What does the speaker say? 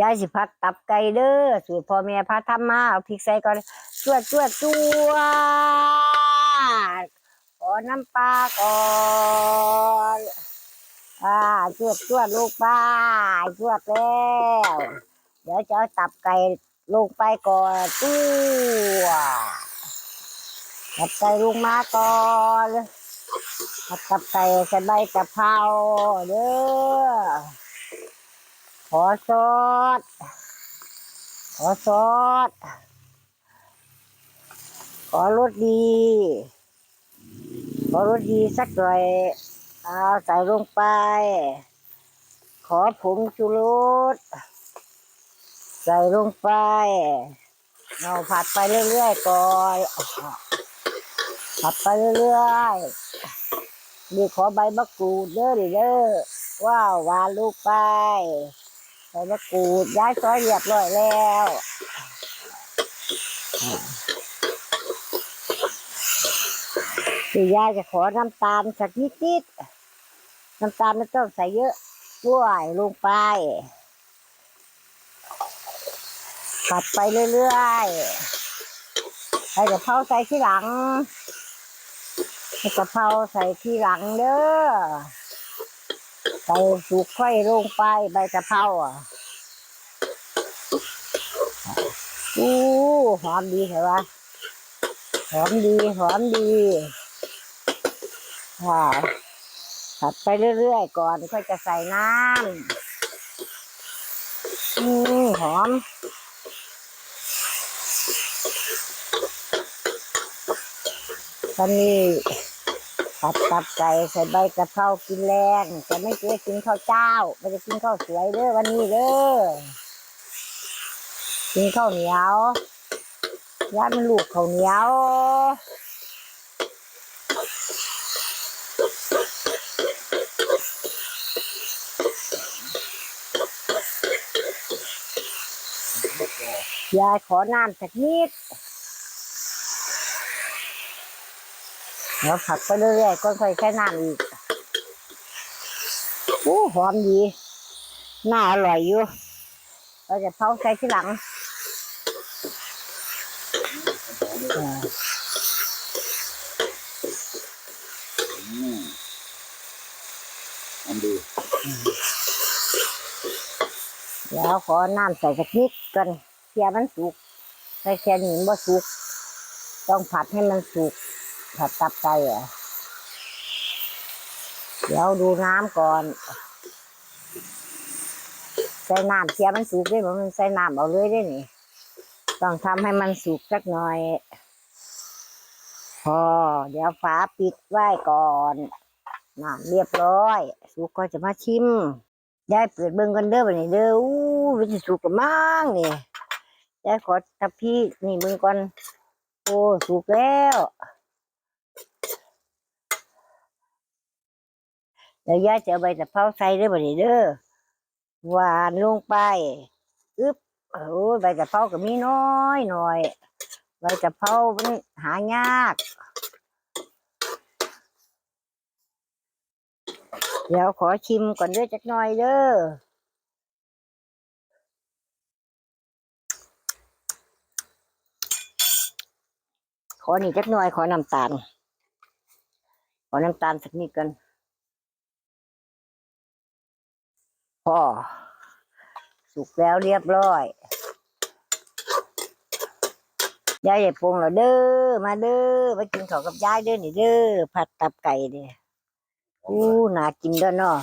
ยายสิพัดตับไก่เด้อสูตรพ่อแม่พาทำมาเอาพริกใส่ก่อนจวดจวดจวดขอน้ำปลาก่อนอ่าจวดจวดลูกป้าจวดแล้วเดี๋ยวจะตับไก่ลงไปก่อนตู้ตับไก่ลงมาก่อนตับไก่ใส่ใบกะเพราเด้อ ขอซอสขอซอสขอรสดี ขอรสดีสักหน่อยเอาใส่ลงไป ขอผงชูรสใส่ลงไป เราผัดไปเรื่อยๆก่อนผัดไปเรื่อยๆนี่ขอใบมะกรูดเด้อเด้อว้าวหวานลูกไป ส่มะกรูดย้ายซอยเรียบร้อยแล้วสียายจะขอน้ำตาลสักนิดนิดๆน้ำตาลไม่ต้องใส่เยอะด้วยลงไปผัดไปเรื่อยๆใส่กะเพราใส่ที่หลังใส่กะเพราใส่ที่หลังเด้อใส่สุกไข่ลงไปใบกะเพราอะ อู้หอมดีเหรอวะหอมดีหอมดีค่ะผัดไปเรื่อยๆก่อนค่อยจะใส่น้ำอืมหอมตอนนี้ผัดตับไก่ใส่ใบกะเพรากินแรงแต่ไม่เคยกินข้าวเจ้าไม่ได้กินข้าวสวยเด้อวันนี้เด้อ กินข้าวเหนียวยัดมันลูกข้าวเหนียวยายขอน้ำสักนิดเดี๋ยวผัดไปเรื่อยๆก็ค่อยแค่น้ำอีกโอ้หอมดี น่าอร่อยอยู่ เราจะเผาใส่ที่หลัง อันดีเดี๋ยวขอน้ำใส่สักนิดกันเพียมันสุกใส่แค่นี้มันสุก ต้องผัดให้มันสุก ผัดตับไก่อะเดี๋ยวดูน้ำก่อน ใส่น้ำเพียมันสุกได้บ่มันใส่น้ำเอาเลยได้นี่ ต้องทำให้มันสุกสักหน่อย พอ เดี๋ยวฝาปิดไว้ก่อนน้ำเรียบร้อย สุกก็จะมาชิมยายเปิดเบิ่งกันเด้อบัดนี้เด้ออู้วิจิสุกมังนี่ยายขอทับพี่นี่เบิ่งก่อนโอ้สุกแล้วเดี๋ยวยายจะเอาใบตะเภาใส่เด้อบัดนี้เด้อหวานลงไปอึ๊บ โอ้ยใบตะเภาก็มีน้อยหน่อยใบตะเภามันหายากเดี๋ยวขอชิมก่อนด้อจักหน่อยเด้อขอนี่จักหน่อยขอน้ำตาล ขอน้ำตาลสักนิดกันพอ สุกแล้วเรียบร้อยยายใหญ่ปรุงแล้วเด้อมาเด้อมากินข้าวกับยายเด้อนี่เด้อผัดตับไก่เด้ออู้น่ากินเด้อเนาะ